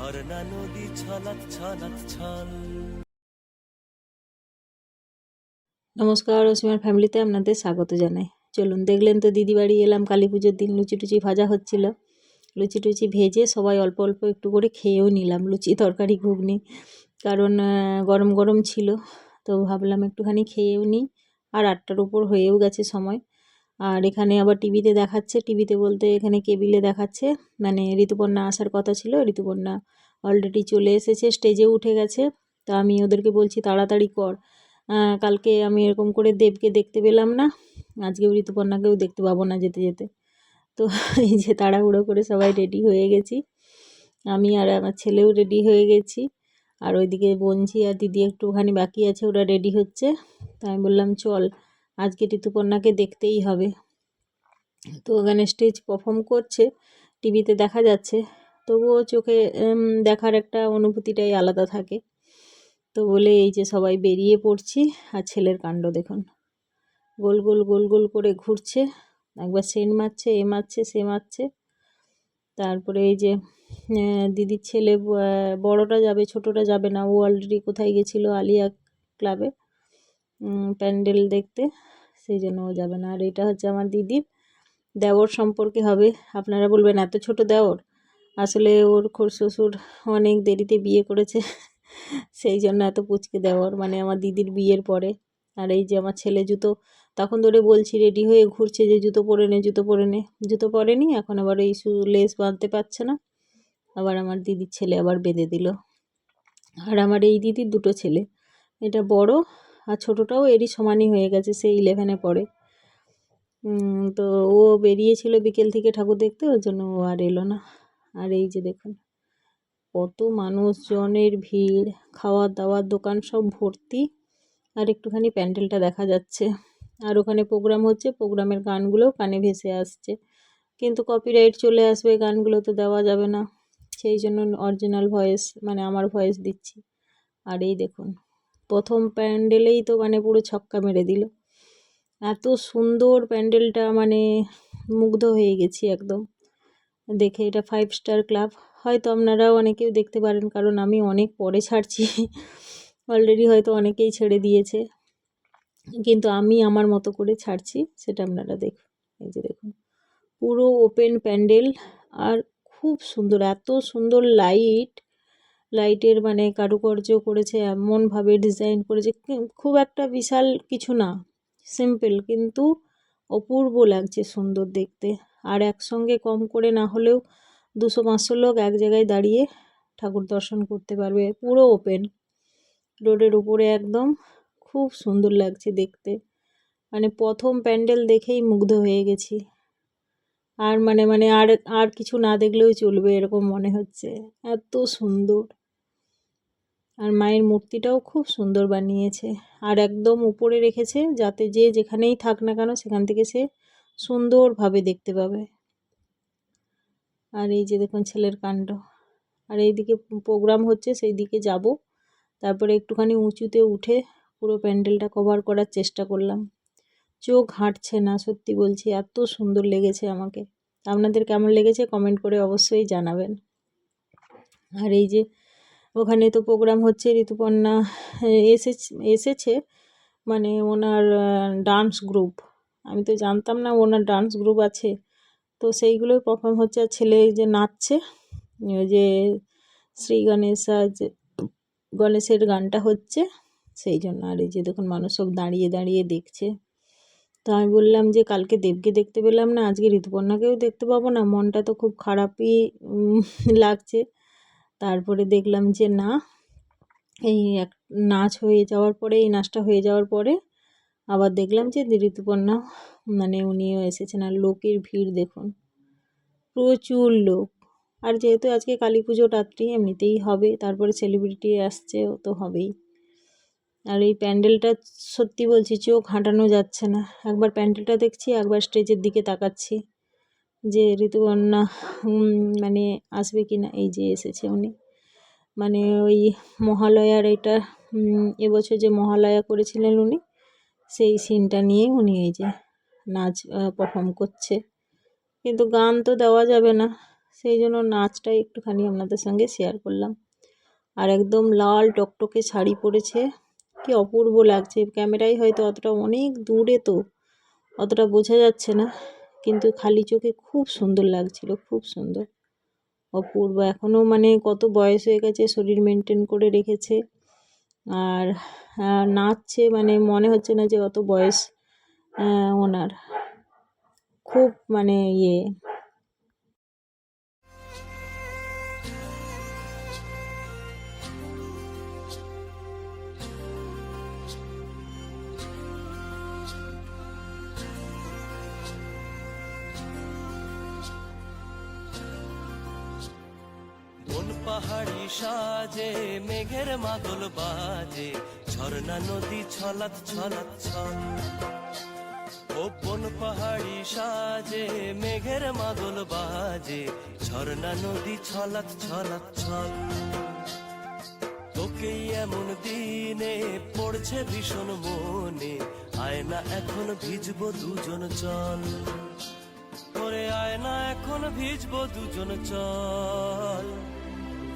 ঝর্ণা নদী ছলাৎ ছল। নমস্কার, অসীমার ফ্যামিলিতে আপনাদের স্বাগত জানাই। চলুন দেখলেন তো দিদি বাড়ি এলাম, কালী পুজোর দিন লুচি টুচি ভাজা হচ্ছিল। লুচি টুচি ভেজে সবাই অল্প অল্প একটু করে খেয়েও নিলাম লুচি তরকারি ঘুগনি। কারণ গরম গরম ছিল, তো ভাবলাম একটুখানি খেয়েও নিই। আর আটটার উপর হয়েও গেছে সময়। আর এখানে আবার টিভিতে দেখাচ্ছে, টিভিতে বলতে এখানে কেবিলে দেখাচ্ছে। মানে ঋতুপর্ণা আসার কথা ছিল, ঋতুপর্ণা অলরেডি চলে এসেছে স্টেজে উঠে গেছে। তা আমি ওদেরকে বলছি, তাড়াতাড়ি কর। কালকে আমি এরকম করে দেবকে দেখতে পেলাম না, আজকেও ঋতুপর্ণাকেও দেখতে পাবো না যেতে যেতে। তো এই যে তাড়াহুড়ো করে সবাই রেডি হয়ে গেছি। আমি আর আমার ছেলেও রেডি হয়ে গেছি। আর ওইদিকে বঞ্জি আর দিদি একটুখানি বাকি আছে, ওরা রেডি হচ্ছে। তো আমি বললাম, চল। আজকে ঋতুপর্ণাকে দেখতেই হবে। তো ওখানে স্টেজ পারফর্ম করছে টিভিতে দেখা যাচ্ছে। তবুও চোখে দেখার একটা অনুভূতিটাই আলাদা থাকে। তো বলে এই যে সবাই বেরিয়ে পড়ছি, আর ছেলের কাণ্ড দেখুন। গোল গোল গোল গোল করে ঘুরছে। একবার সেন্ট মারছে, এ মারছে, সে মারছে। তারপরে এই যে দিদির ছেলে বড়টা যাবে, ছোটটা যাবে না। ও অলরেডি কোথায় গেছিল, আলিয়া ক্লাবে প্যান্ডেল দেখতে, সেই জন্য ও যাবে না। আর এটা হচ্ছে আমার দিদির দেওর সম্পর্কে হবে। আপনারা বলবেন, এত ছোট দেওর? আসলে ওর খোর শ্বশুর অনেক দেরিতে বিয়ে করেছে, সেই জন্য এত পুচকে দেওয়ার মানে আমার দিদির বিয়ের পরে। আর এই যে আমার ছেলে জুতো, তখন ধরে বলছি রেডি হয়ে ঘুরছে যে জুতো পরে নে, জুতো পরে নে। জুতো পরেনি এখন আবার এই শু, লেস বাঁধতে পারছে না। আবার আমার দিদির ছেলে আবার বেঁধে দিল। আর আমার এই দিদির দুটো ছেলে। এটা বড় আর ছোটোটাও এরই সমানই হয়ে গেছে সে ইলেভেনে পড়ে। তো ও বেরিয়েছিল বিকেল থেকে ঠাকুর দেখতে, ওর জন্য ও আর এলো না। আর এই যে দেখুন, কত মানুষজনের ভিড় খাওয়া দাওয়ার দোকান সব ভর্তি, আর একটুখানি প্যান্ডেলটা দেখা যাচ্ছে। আর ওখানে প্রোগ্রাম হচ্ছে, প্রোগ্রামের গানগুলো কানে ভেসে আসছে। কিন্তু কপিরাইট চলে আসবে, গানগুলো তো দেওয়া যাবে না। সেই জন্য অরিজিনাল ভয়েস মানে আমার ভয়েস দিচ্ছি। আর এই দেখুন প্রথম প্যান্ডেলেই তো মানে পুরো ছক্কা মেরে দিল। এত সুন্দর প্যান্ডেলটা মানে মুগ্ধ হয়ে গেছি একদম। দেখে এটা ফাইভ স্টার ক্লাব হয়তো আপনারাও অনেকেও দেখতে পারেন, কারণ আমি অনেক পরে ছাড়ছি। অলরেডি হয়তো অনেকেই ছেড়ে দিয়েছে। কিন্তু আমি আমার মতো করে ছাড়ছি, সেটা আপনারা দেখুন এই যে দেখুন। পুরো ওপেন প্যান্ডেল আর খুব সুন্দর, এত সুন্দর লাইট লাইটের মানে কারুকার্য করেছে, এমনভাবে ডিজাইন করেছে। খুব একটা বিশাল কিছু না সিম্পল কিন্তু অপূর্ব লাগছে সুন্দর দেখতে। আর একসঙ্গে কম করে না হলেও দুশো পাঁচশো লোক এক জায়গায় দাঁড়িয়ে ঠাকুর দর্শন করতে পারবে, পুরো ওপেন রোডের উপরে একদম খুব সুন্দর লাগছে দেখতে। মানে প্রথম প্যান্ডেল দেখেই মুগ্ধ হয়ে গেছি। আর মানে মানে আর আর কিছু না দেখলেও চলবে এরকম মনে হচ্ছে। এত সুন্দর। আর মায়ের মূর্তিটাও খুব সুন্দর বানিয়েছে। আর একদম উপরে রেখেছে যাতে যে যেখানেই থাক না কেন সেখান থেকে সে সুন্দরভাবে দেখতে পাবে। আর এই যে দেখুন ছেলের কাণ্ড। আর এইদিকে প্রোগ্রাম হচ্ছে সেই দিকে যাব। তারপরে একটুখানি উঁচুতে উঠে পুরো প্যান্ডেলটা কভার করার চেষ্টা করলাম। চোখ হাঁটছে না, সত্যি বলছি, এত সুন্দর লেগেছে আমাকে। আপনাদের কেমন লেগেছে কমেন্ট করে অবশ্যই জানাবেন। আর এই যে ওখানে তো প্রোগ্রাম হচ্ছে, ঋতুপর্ণা এসেছে এসেছে মানে ওনার ডান্স গ্রুপ আমি তো জানতাম না ওনার ডান্স গ্রুপ আছে। তো সেইগুলোই পারফর্ম হচ্ছে, আর ছেলে যে নাচছে যে শ্রী গণেশা যে, গণেশের গানটা হচ্ছে, সেই জন্য আর এই যে দেখুন মানুষ সব দাঁড়িয়ে দাঁড়িয়ে দেখছে। তো আমি বললাম যে কালকে দেবকে দেখতে পেলাম না, আজকে ঋতুপর্ণাকেও দেখতে পাবো না, মনটা তো খুব খারাপই লাগছে। তারপরে দেখলাম যে না, এই এক, নাচ হয়ে যাওয়ার পরে, এই নাচটা হয়ে যাওয়ার পরে আবার দেখলাম যে ঋতুপর্ণা মানে উনিও এসেছেন। আর লোকের ভিড় দেখুন, প্রচুর লোক। আর যেহেতু আজকে কালী পুজো রাত্রি, এমনিতেই হবে, তারপরে সেলিব্রিটি আসছে, ও তো হবেই। আর এই প্যান্ডেলটা সত্যি বলছি, চোখ হাঁটানো যাচ্ছে না। একবার প্যান্ডেলটা দেখছি, একবার স্টেজের দিকে তাকাচ্ছি। যে ঋতুপর্ণা মানে আসবে কি না এই যে এসেছে উনি। মানে ওই মহালয়ার এটা এবছর যে মহালয়া করেছিলেন উনি, সেই সিনটা নিয়ে উনি এই যে নাচ পারফর্ম করছে। কিন্তু গান তো দেওয়া যাবে না, সেই জন্য নাচটাই একটুখানি আপনাদের সঙ্গে শেয়ার করলাম। আর একদম লাল টকটকে শাড়ি পরেছে, কি অপূর্ব লাগছে। ক্যামেরায় হয়তো অতটা অনেক দূরে তো, অতটা বোঝা যাচ্ছে না। কিন্তু খালি চোখে খুব সুন্দর লাগছিল, খুব সুন্দর। অপূর্ব এখনও মানে কত বয়স হয়ে গেছে শরীর মেনটেন করে রেখেছে। আর নাচছে মানে মনে হচ্ছে না যে অত বয়স ওনার। খুব মানে ইয়ে। পাহাড়ি সাজে, মেঘের মাদল বাজে, ঝর্ণা নদী ছলাত ছলাত ছল। ও কোন পাহাড়ি সাজে, মেঘের মাদল বাজে, ঝর্ণা নদী ছলাত ছলাত ছল। তোকেই এমন দিনে পড়ছে ভীষণ মনে, আয়না এখন ভিজবো দুজন চল। করে আয়না এখন ভিজবো দুজন চল।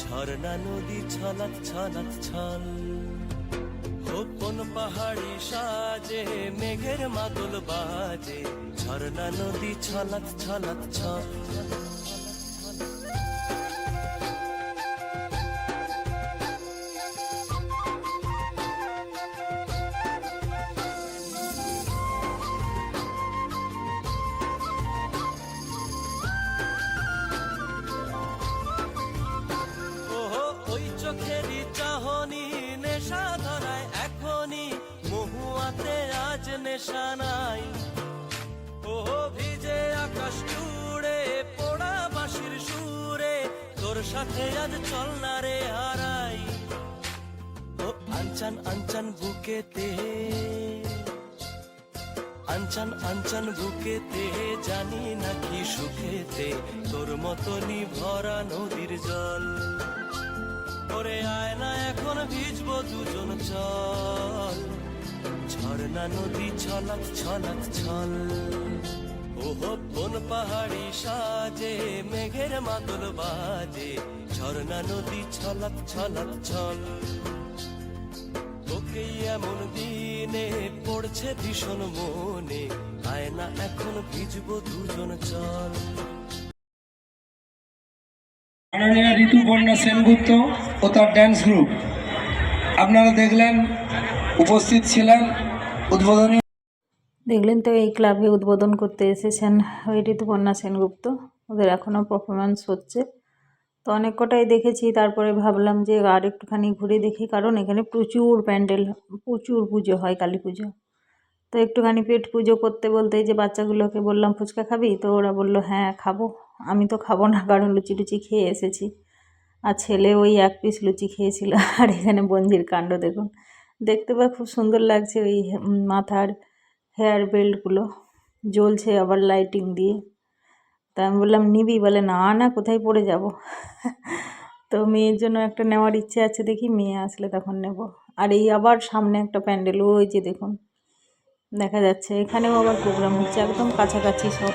ঝর্ণা নদী ছলাত ছলাত ছল। কোন পাহাড়ি সাজে, মেঘের মাদল বাজে। ঝর্ণা নদী ছলাত ছলাত ছল। নেশা নাই। ওহো ভিজে আকাশ জুড়ে, পোড়া সুরে, তোর সাথে আজ চল না রে হারাই। ও, আনচান আনচান বুকেতে জানি নাকি সুখেতে, তোর মতনই ভরা নদীর জল। আয় না এখন ভিজবো দুজন চল। ঝর্ণা নদী ছলাত ছলাত ছল। ওহো কোন পাহাড়ি সাজে, মেঘের মাদল বাজে। ঝর্ণা নদী ছলাত ছলাত ছল। তোকে এমন দিনে পড়ছে ভীষণ মনে, আয়না এখন ভিজবো দুজন চল। মাননীয় ঋতুপর্ণা সেনগুপ্ত ও তার ড্যান্স গ্রুপ আপনারা দেখলেন উপস্থিত ছিলেন উদ্বোধনী দেখলেন তো এই ক্লাবে উদ্বোধন করতে এসেছেন ওই ঋতুপর্ণা সেনগুপ্ত। ওদের এখনও পারফরমেন্স হচ্ছে। তো অনেক কটাই দেখেছি, তারপরে ভাবলাম যে আর একটুখানি ঘুরে দেখি, কারণ এখানে প্রচুর প্যান্ডেল, প্রচুর পুজো হয়, কালী পুজো। তো একটুখানি পেট পুজো করতে বলতে যে বাচ্চাগুলোকে বললাম, ফুচকা খাবি? তো ওরা বলল হ্যাঁ খাব। আমি তো খাব না, কারণ লুচি টুচি খেয়ে এসেছি। আর ছেলে ওই এক পিস লুচি খেয়েছিল, আর এখানে বঞ্জির কাণ্ড, দেখুন। দেখতে বা খুব সুন্দর লাগছে ওই মাথার হেয়ার বেল্টগুলো জ্বলছে আবার লাইটিং দিয়ে। তা আমি বললাম, নিবি? বলে, না না, কোথায় পড়ে যাব? তো মেয়ের জন্য একটা নেওয়ার ইচ্ছে আছে দেখি, মেয়ে আসলে তখন নেব। আর এই আবার সামনে একটা প্যান্ডেল, ওই যে দেখুন। দেখা যাচ্ছে, এখানেও আবার প্রোগ্রাম হচ্ছে, একদম কাছাকাছি সব।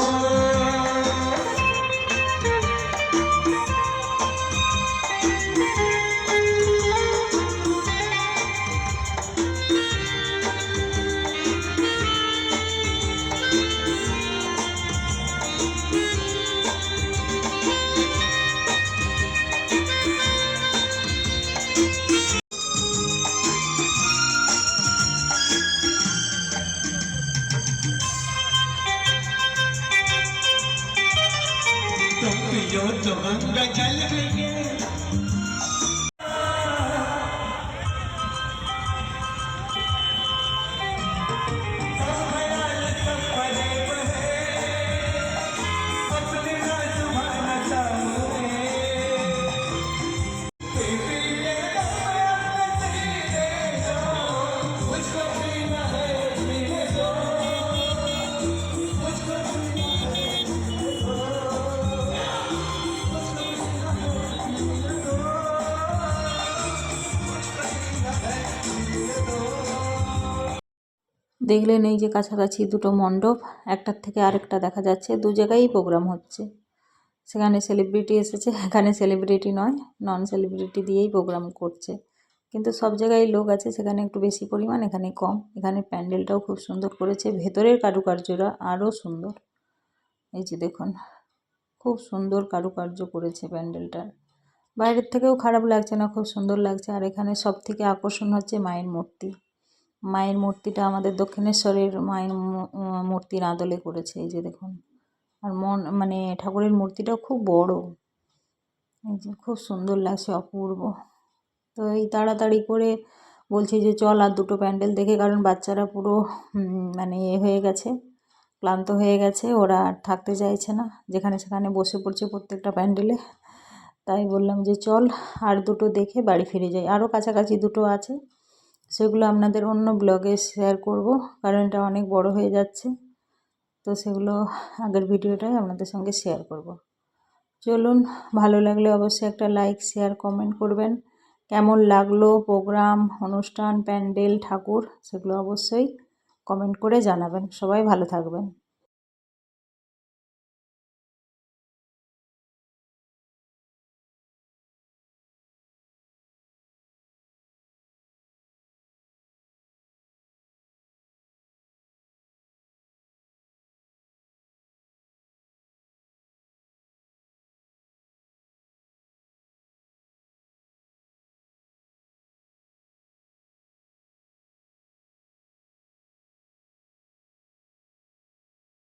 yeah. দেখলেন এই যে কাছাকাছি দুটো মণ্ডপ, একটার থেকে আরেকটা দেখা যাচ্ছে, দু জায়গায়ই প্রোগ্রাম হচ্ছে। সেখানে সেলিব্রিটি এসেছে, এখানে সেলিব্রিটি নয় নন সেলিব্রিটি দিয়েই প্রোগ্রাম করছে। কিন্তু সব জায়গায় লোক আছে, সেখানে একটু বেশি পরিমাণ, এখানে কম। এখানে প্যান্ডেলটাও খুব সুন্দর করেছে, ভেতরের কারুকার্যরা আরও সুন্দর। এই যে দেখুন, খুব সুন্দর কারুকার্য করেছে প্যান্ডেলটার বাইরের থেকেও খারাপ লাগছে না, খুব সুন্দর লাগছে। আর এখানে সব থেকে আকর্ষণ হচ্ছে মায়ের মূর্তি। মায়ের মূর্তিটা আমাদের দক্ষিণেশ্বরের মায়ের মূর্তির আদলে করেছে, এই যে দেখুন। আর মন মানে ঠাকুরের মূর্তিটাও খুব বড়। এই যে খুব সুন্দর লাগছে, অপূর্ব। তো এই তাড়াতাড়ি করে বলছি যে চল আর দুটো প্যান্ডেল দেখে, কারণ বাচ্চারা পুরো মানে এ হয়ে গেছে, ক্লান্ত হয়ে গেছে, ওরা আর থাকতে চাইছে না। যেখানে সেখানে বসে পড়ছে প্রত্যেকটা প্যান্ডেলে। তাই বললাম যে চল আর দুটো দেখে বাড়ি ফিরে যাই। আরও কাছাকাছি দুটো আছে। সেগুলো আপনাদের অন্য ব্লগে শেয়ার করব, কারণ এটা অনেক বড় হয়ে যাচ্ছে। তো সেগুলো আগের ভিডিওটাই আপনাদের সঙ্গে শেয়ার করব। চলুন, ভালো লাগলে অবশ্যই একটা লাইক শেয়ার কমেন্ট করবেন। কেমন লাগল প্রোগ্রাম অনুষ্ঠান, প্যান্ডেল, ঠাকুর, সেগুলো অবশ্যই কমেন্ট করে জানাবেন। সবাই ভালো থাকবেন।